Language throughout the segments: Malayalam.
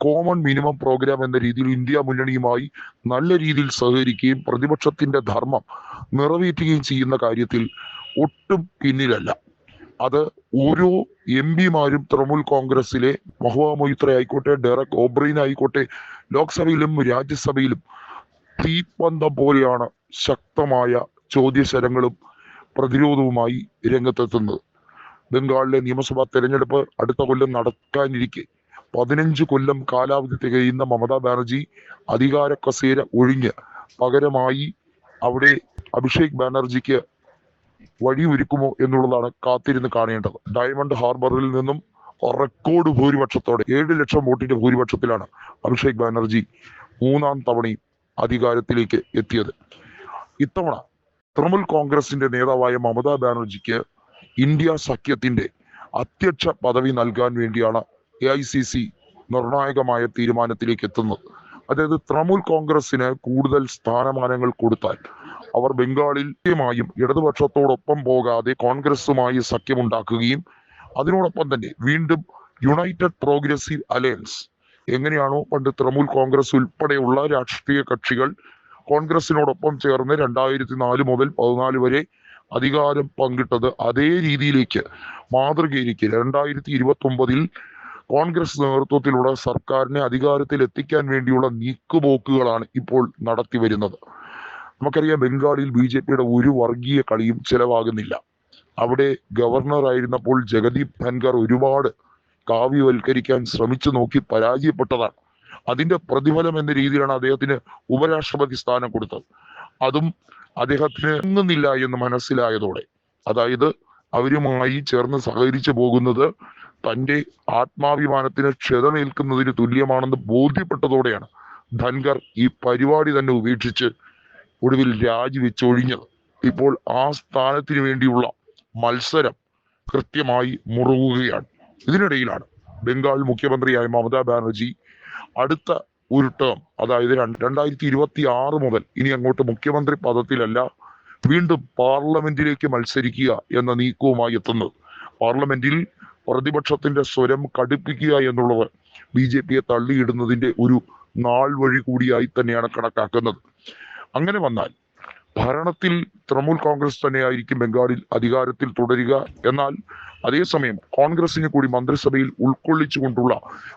കോമൺ മിനിമം പ്രോഗ്രാം എന്ന രീതിയിൽ ഇന്ത്യ മുന്നണിയുമായി നല്ല രീതിയിൽ സഹകരിക്കുകയും പ്രതിപക്ഷത്തിന്റെ ധർമ്മം നിറവേറ്റുകയും ചെയ്യുന്ന കാര്യത്തിൽ ഒട്ടും പിന്നിലല്ല. അത് ഓരോ എം പിമാരും തൃണമൂൽ കോൺഗ്രസിലെ മഹുവ മൊയ്ത്ര ആയിക്കോട്ടെ ഡെറക് ഓബ്രൈൻ ആയിക്കോട്ടെ ലോക്സഭയിലും രാജ്യസഭയിലും തീപ്പന്തം പോലെയാണ് ശക്തമായ ചോദ്യശരങ്ങളും പ്രതിരോധവുമായി രംഗത്തെത്തുന്നത്. ബംഗാളിലെ നിയമസഭാ തെരഞ്ഞെടുപ്പ് അടുത്ത കൊല്ലം നടക്കാനിരിക്കെ. പതിനഞ്ച് കൊല്ലം കാലാവധി തികയുന്ന മമതാ ബാനർജി അധികാര കസേര ഒഴിഞ്ഞ് പകരമായി അവിടെ അഭിഷേക് ബാനർജിക്ക് വഴിയൊരുക്കുമോ എന്നുള്ളതാണ് കാത്തിരുന്ന് കാണേണ്ടത്. ഡയമണ്ട് ഹാർബറിൽ നിന്നും റെക്കോർഡ് ഭൂരിപക്ഷത്തോടെ ഏഴ് ലക്ഷം വോട്ടിന്റെ ഭൂരിപക്ഷത്തിലാണ് അഭിഷേക് ബാനർജി മൂന്നാം തവണയും അധികാരത്തിലേക്ക് എത്തിയത്. ഇത്തവണ തൃണമൂൽ കോൺഗ്രസിന്റെ നേതാവായ മമതാ ബാനർജിക്ക് ഇന്ത്യ സഖ്യത്തിന്റെ അധ്യക്ഷ പദവി നൽകാൻ വേണ്ടിയാണ് എ ഐ സി സി നിർണായകമായ തീരുമാനത്തിലേക്ക് എത്തുന്നത് അതായത് തൃണമൂൽ കോൺഗ്രസിന് കൂടുതൽ സ്ഥാനമാനങ്ങൾ കൊടുത്താൽ അവർ ബംഗാളിൽ കൃത്യമായും ഇടതുപക്ഷത്തോടൊപ്പം പോകാതെ കോൺഗ്രസുമായി സഖ്യമുണ്ടാക്കുകയും അതിനോടൊപ്പം തന്നെ വീണ്ടും യുണൈറ്റഡ് പ്രോഗ്രസീവ് അലയൻസ് എങ്ങനെയാണോ പണ്ട് തൃണമൂൽ കോൺഗ്രസ് ഉൾപ്പെടെയുള്ള രാഷ്ട്രീയ കക്ഷികൾ കോൺഗ്രസിനോടൊപ്പം ചേർന്ന് രണ്ടായിരത്തി നാല് മുതൽ പതിനാല് വരെ അധികാരം പങ്കിട്ടത് അതേ രീതിയിലേക്ക് മാതൃകയിലേക്ക് രണ്ടായിരത്തി ഇരുപത്തി ഒമ്പതിൽ കോൺഗ്രസ് നേതൃത്വത്തിലുള്ള സർക്കാരിനെ അധികാരത്തിൽ എത്തിക്കാൻ വേണ്ടിയുള്ള നീക്കുപോക്കുകളാണ് ഇപ്പോൾ നടത്തി വരുന്നത്. നമുക്കറിയാം ബംഗാളിൽ ബി ജെ പിയുടെ ഒരു വർഗീയ കളിയും ചിലവാകുന്നില്ല. അവിടെ ഗവർണർ ആയിരുന്നപ്പോൾ ജഗദീപ് ധൻഖർ ഒരുപാട് കാവ്യവൽക്കരിക്കാൻ ശ്രമിച്ചു നോക്കി പരാജയപ്പെട്ടതാണ്. അതിന്റെ പ്രതിഫലം എന്ന രീതിയിലാണ് അദ്ദേഹത്തിന് ഉപരാഷ്ട്രപതി സ്ഥാനം കൊടുത്തത്. അതും അദ്ദേഹത്തിന് ഇങ്ങുന്നില്ല എന്ന് മനസ്സിലായതോടെ. അതായത് അവരുമായി ചേർന്ന് സഹകരിച്ചു പോകുന്നത് തന്റെ ആത്മാഭിമാനത്തിന് ക്ഷതമേൽക്കുന്നതിന് തുല്യമാണെന്ന് ബോധ്യപ്പെട്ടതോടെയാണ് ധൻകർ ഈ പരിപാടി തന്നെ ഉപേക്ഷിച്ച് ഒടുവിൽ രാജിവെച്ചൊഴിഞ്ഞത് ഇപ്പോൾ ആ സ്ഥാനത്തിന് വേണ്ടിയുള്ള മത്സരം കൃത്യമായി മുറുകുകയാണ്. ഇതിനിടയിലാണ് ബംഗാൾ മുഖ്യമന്ത്രിയായ മമതാ ബാനർജി അടുത്ത ഒരു ടേം അതായത് രണ്ട് രണ്ടായിരത്തി ഇരുപത്തി ആറ് മുതൽ ഇനി അങ്ങോട്ട് മുഖ്യമന്ത്രി പദത്തിലല്ല വീണ്ടും പാർലമെന്റിലേക്ക് മത്സരിക്കുക എന്ന നീക്കവുമായി എത്തുന്നത്. പാർലമെന്റിൽ പ്രതിപക്ഷത്തിന്റെ സ്വരം കടുപ്പിക്കുക എന്നുള്ളത് ബി ജെ പിയെ തള്ളിയിടുന്നതിന്റെ ഒരു നാൾ വഴി കൂടിയായി തന്നെയാണ് കണക്കാക്കുന്നത്. അങ്ങനെ വന്നാൽ ഭരണത്തിൽ തൃണമൂൽ കോൺഗ്രസ് തന്നെയായിരിക്കും ബംഗാളിൽ അധികാരത്തിൽ തുടരുക. എന്നാൽ അതേസമയം കോൺഗ്രസിനെ കൂടി മന്ത്രിസഭയിൽ ഉൾക്കൊള്ളിച്ചുകൊണ്ടുള്ള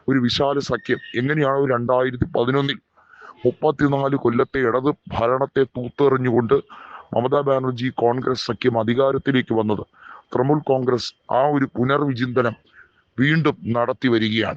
ഒരു വിശാല സഖ്യം എങ്ങനെയാണ് രണ്ടായിരത്തി പതിനൊന്നിൽ മുപ്പത്തിനാല് കൊല്ലത്തെ ഇടത് ഭരണത്തെ തൂത്തെറിഞ്ഞുകൊണ്ട് മമതാ ബാനർജി കോൺഗ്രസ് സഖ്യം അധികാരത്തിലേക്ക് വന്നത്. തൃണമൂൽ കോൺഗ്രസ് ആ ഒരു പുനർവിചിന്തനം വീണ്ടും നടത്തി വരികയാണ്.